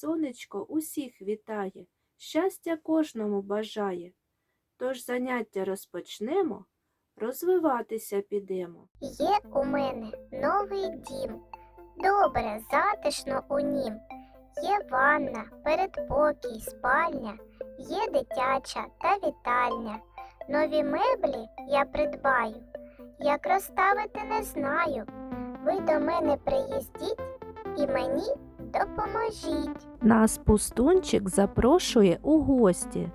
сонечко усіх вітає, щастя кожному бажає. Тож заняття розпочнемо, розвиватися підемо. Є у мене новий дім. Добре, затишно у нім. Є ванна, передпокій, спальня, є дитяча та вітальня. Нові меблі я придбаю. Як розставити не знаю. Ви до мене приїздіть і мені допоможіть. Нас пустунчик запрошує у гості.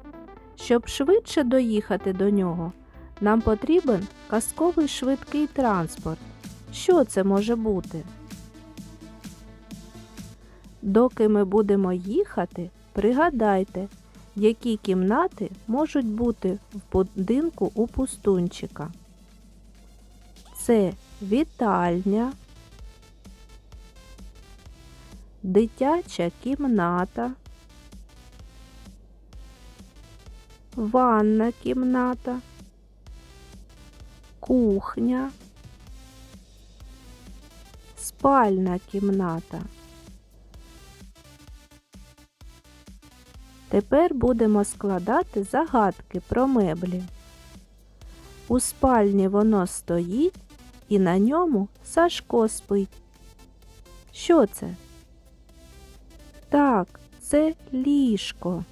Щоб швидше доїхати до нього, нам потрібен казковий швидкий транспорт. Що це може бути? Доки ми будемо їхати, пригадайте, які кімнати можуть бути в будинку у пустунчика. Це вітальня, дитяча кімната, ванна кімната, кухня, спальна кімната. Тепер будемо складати загадки про меблі. У спальні воно стоїть і на ньому Сашко спить. Що це? Так, це ліжко.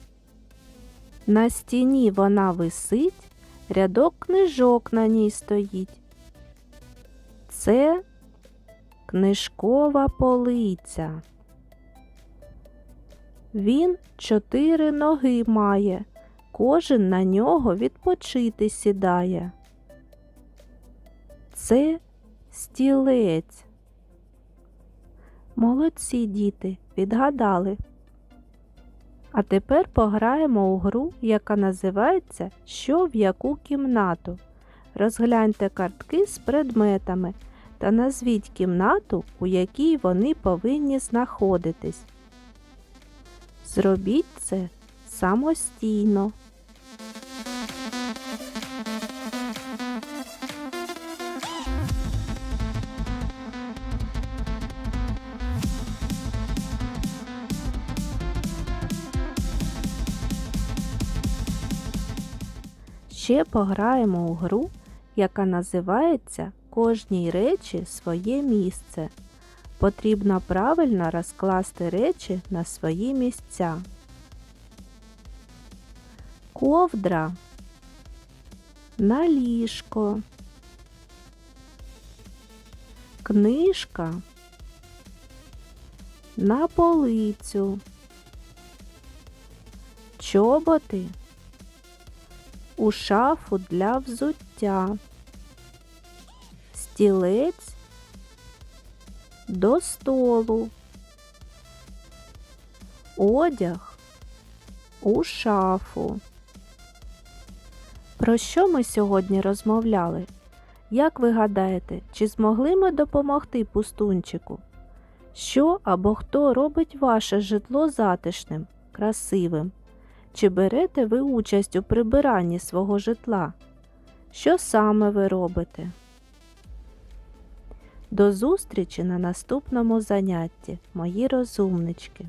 На стіні вона висить, рядок книжок на ній стоїть. Це книжкова полиця. Він чотири ноги має, кожен на нього відпочити сідає. Це стілець. Молодці діти, відгадали. А тепер пограємо у гру, яка називається Що в яку кімнату. Розгляньте картки з предметами та назвіть кімнату, у якій вони повинні знаходитись. Зробіть це самостійно. Ще пограємо у гру, яка називається Кожній речі своє місце. Потрібно правильно розкласти речі на свої місця. Ковдра на ліжко. Книжка на полицю. Чоботи у шафу для взуття. Стілець до столу. Одяг у шафу. Про що ми сьогодні розмовляли? Як ви гадаєте, чи змогли ми допомогти пустунчику? Що або хто робить ваше житло затишним, красивим? Чи берете ви участь у прибиранні свого житла? Що саме ви робите? До зустрічі на наступному занятті, мої розумнички!